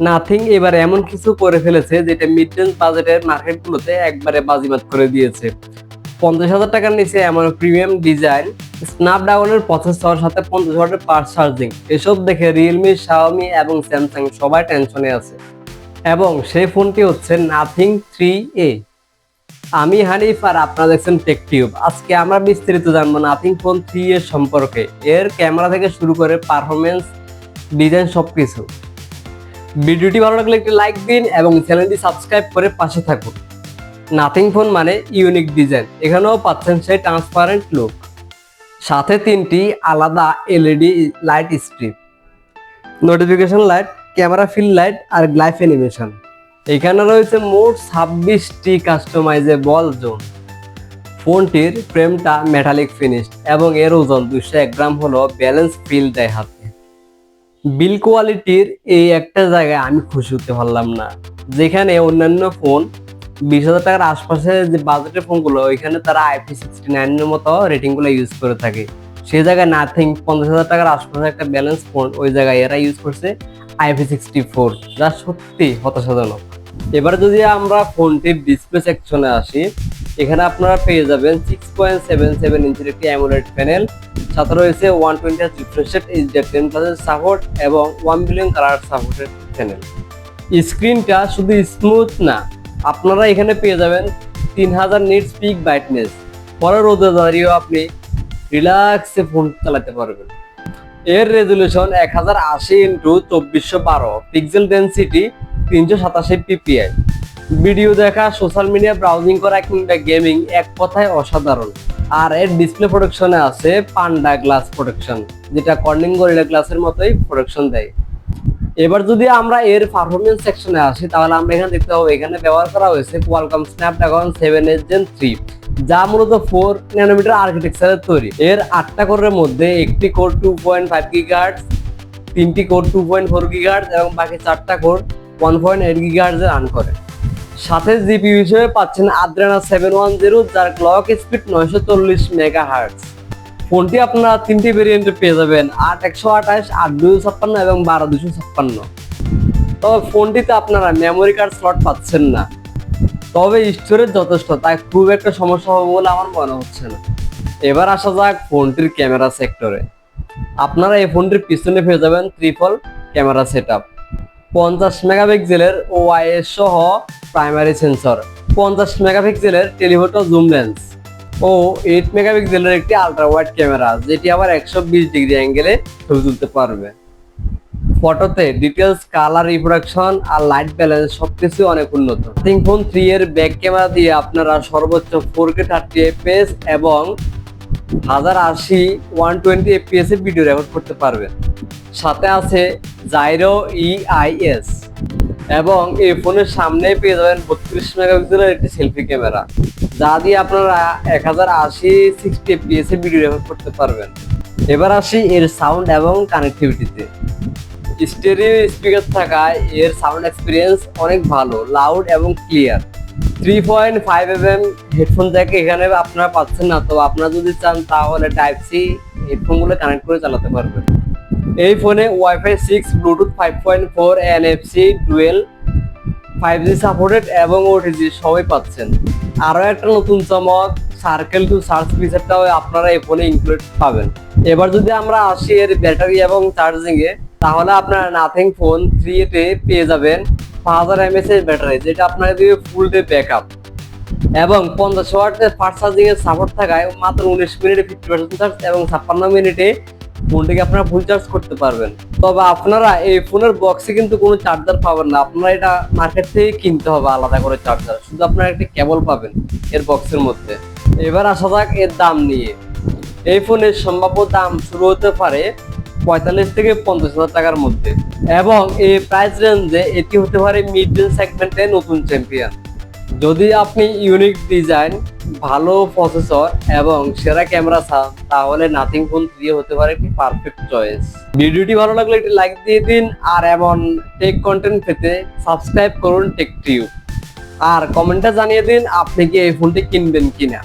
Nothing এবার এমন কিছু করে ফেলেছে যেটা মিড রেঞ্জ বাজেটের মার্কেটগুলোতে একবারে বাজিমাত করে দিয়েছে। পঞ্চাশ হাজার টাকার নিচে এমন প্রিমিয়াম ডিজাইন স্ন্যাপড্রাগনের প্রসেসর সাথে পঞ্চাশ ওয়াটের পাওয়ার চার্জিং এসব দেখে রিয়েলমি শাওমি এবং স্যামসাং সবাই টেনশনে আছে। এবং সেই ফোনটি হচ্ছে নাথিং থ্রি এ আমি হানিফ আর আপনারা দেখছেন টেকটিউব আজকে আমরা বিস্তারিত জানব নাথিং ফোন থ্রি এর সম্পর্কে। এর ক্যামেরা থেকে শুরু করে পারফরমেন্স ডিজাইন সবকিছু। ভিডিওটি ভালো লাগলে একটি লাইক দিন এবং চ্যানেলটি সাবস্ক্রাইব করে পাশে থাকুন। নাথিং ফোন মানে ইউনিক ডিজাইন এখানেও পাচ্ছেন সেই ট্রান্সপারেন্ট লুক সাথে তিনটি আলাদা LED light strip notification light camera fill light আর গ্লাইফ অ্যানিমেশন এখানে রয়েছে মোট ছাব্বিশটি কাস্টমাইজেবল জোন ফোনটির ফ্রেমটা মেটালিক ফিনিশড এবং এর ওজন দুশো এক গ্রাম হলো ব্যালেন্স ফিল দেয় হাতে। বিল কোয়ালিটির এই একটা জায়গায় আমি খুশি হতে পারলাম না। যেখানে অন্যান্য ফোন বিশ হাজার টাকার আশপাশে যে বাজেটের ফোনগুলো ওইখানে তারা আইপি সিক্সটি নাইনের মতো রেটিংগুলো ইউজ করে থাকে। সেই জায়গায় নাথিং পঞ্চাশ হাজার টাকার আশপাশে একটা ব্যালেন্স ফোন ওই জায়গায় এরা ইউজ করছে আইপি সিক্সটি ফোর যা সত্যি হতাশাজনক। এবার যদি আমরা ফোনটির ডিসপ্লে সেকশনে আসি এখানে আপনারা পেয়ে যাবেন সিক্স পয়েন্ট সেভেন সেভেন ইঞ্চির একটি অ্যামোলেড প্যানেল সাথে রয়েছে one twenty refresh rate HDR ten প্লাসের সাপোর্ট এবং ওয়ান বিলিয়ন কালার সাপোর্টের প্যানেল স্ক্রিনটা শুধু স্মুথ না, আপনারা এখানে পেয়ে যাবেন তিন হাজার নিটস পিক ব্রাইটনেস পরে রোদে দাঁড়িয়েও আপনি রিল্যাক্সে ফোন চালাতে পারবেন। এর রেজলিউশন এক হাজার আশি ইন্টু চব্বিশশো বারো। পিক্সেল ডেন্সিটি তিনশো সাতাশি পিপিআই ভিডিও দেখা সোশ্যাল মিডিয়া ব্রাউজিং করা কিংবা গেমিং এক কথায় অসাধারণ। আর এর ডিসপ্লে প্রোটেকশনে আছে পান্ডা গ্লাস প্রোটেকশন যেটা কর্নিং গরিলা গ্লাসের মতোই প্রোটেকশন দেয়। এবার যদি আমরা এর পারফরমেন্স সেকশনে আসি, তাহলে আমরা এখানে দেখতে পাবো, এখানে ব্যবহার করা হয়েছে Qualcomm Snapdragon seven S Gen three যা মূলত ফোর ন্যানোমিটার আর্কিটেকচারের তৈরি। এর আটটা কোরের মধ্যে একটি core two point five gigahertz তিনটি core two point four gigahertz এবং বাকি চারটা core one point eight gigahertz run করে। সাথে জিপিইউ হিসেবে পাচ্ছেন আদ্রানা সেভেন ওয়ান জিরো যার ক্লক স্পিড নয়শো চল্লিশ মেগা হার্টস ফোনটি আপনারা তিনটি ভেরিয়েন্টে পেয়ে যাবেন, আট একশো আঠাশ, আট দুশো ছাপ্পান্ন এবং বারো দুশো ছাপ্পান্ন। তবে ফোনটিতে আপনারা মেমোরি কার্ড স্লট পাচ্ছেন না। তবে স্টোরেজ যথেষ্ট, তাই খুব একটা সমস্যা হবে বলে আমার মনে হচ্ছে না। এবার আসা যাক ফোনটির ক্যামেরা সেক্টরে আপনারা এই ফোনটির পিছনে পেয়ে যাবেন ত্রিপল ক্যামেরা সেট আপ পঞ্চাশ মেগাপিক্সেলের ওআইএস সহ প্রাইমারি সেন্সর পঞ্চাশ মেগাপিক্সেলের টেলিফোটো জুম লেন্স ও এইট মেগাপিক্সেলের একটি আলট্রা ওয়াইড ক্যামেরা যেটি আবার একশো বিশ ডিগ্রি অ্যাঙ্গেলে ছবি তুলতে পারবে। ফটোতে ডিটেলস কালার রিপ্রোডাকশন আর লাইট ব্যালেন্স সব সবকিছু অনেক উন্নত। থিং ফোন থ্রি এর ব্যাক ক্যামেরা দিয়ে আপনারা সর্বোচ্চ ফোর কে থার্টি এফপিএস এবং হাজার আশি ওয়ান টোয়েন্টি এফপিএস এ ভিডিও রেকর্ড করতে পারবেন। সাথে আছে জাইরো ইআইএস এবং এই ফোনের সামনে পেয়ে যাবেন বত্রিশ মেগাপিক্সেলের একটি সেলফি ক্যামেরা। যা দিয়ে আপনারা এক হাজার আশি সিক্সটি এফপিএস এ ভিডিও রেকর্ড করতে পারবেন। এবার আসি এর সাউন্ড এবং কানেক্টিভিটিতে স্টেরিও স্পিকার থাকায় এর সাউন্ড এক্সপিরিয়েন্স অনেক ভালো লাউড এবং clear three point five M M headphone jack এখানে আপনারা পাচ্ছেন না তো আপনারা যদি চান তাহলে টাইপ সি হেডফোনগুলো কানেক্ট করে চালাতে পারবেন। এই ফোনে wifi six Bluetooth five point four NFC dual five G supported এবং ওটিজি সবই পাচ্ছেন। আরও একটা নতুন চমক সার্কেল টু সার্চ ফিচারটাও আপনারা এই ফোনে ইনক্লুড পাবেন। এবার যদি আমরা আসি এর ব্যাটারি এবং চার্জিংয়ে তাহলে আপনারা নাথিং ফোন থ্রি এতে পেয়ে যাবেন পাঁচ হাজার এমএস এর ব্যাটারি যেটা আপনার দিবে ফুল ডে ব্যাক আপ এবং পঞ্চাশ ওয়াটের ফাস্ট চার্জিং এর সাপোর্ট থাকায় মাত্র উনিশ মিনিটে ফিফটি পার্সেন্ট চার্জ এবং ছাপ্পান্ন মিনিটে ফোনটিকে আপনারা ফুল চার্জ করতে পারবেন। তবে আপনারা এই ফোনের বক্সে কিন্তু কোনো চার্জার পাবেন না। আপনারা এটা মার্কেট থেকে কিনতে হবে আলাদা করে চার্জার শুধু আপনারা একটা কেবল পাবেন এর বক্সের মধ্যে। এবার আসা যাক এর দাম নিয়ে। এই ফোনের সম্ভাব্য দাম শুরু হতে পারে পঁয়তাল্লিশ থেকে পঞ্চাশ হাজার টাকার মধ্যে। এবং এই প্রাইস রেঞ্জে এটি হতে পারে মিড রেঞ্জ সেগমেন্টে নতুন চ্যাম্পিয়ন যদি আপনি ইউনিক ডিজাইন ভালো প্রসেসর এবং সেরা ক্যামেরা চান, তাহলে নাথিং ফোন থ্রি হতে পারে একটি পারফেক্ট চয়েস ভিডিওটি ভালো লাগলে একটি লাইক দিয়ে দিন, আর এমন টেক কন্টেন্ট পেতে সাবস্ক্রাইব করুন টেক টিউব আর কমেন্টে জানিয়ে দিন, আপনি কি এই ফোনটি কিনবেন কিনা।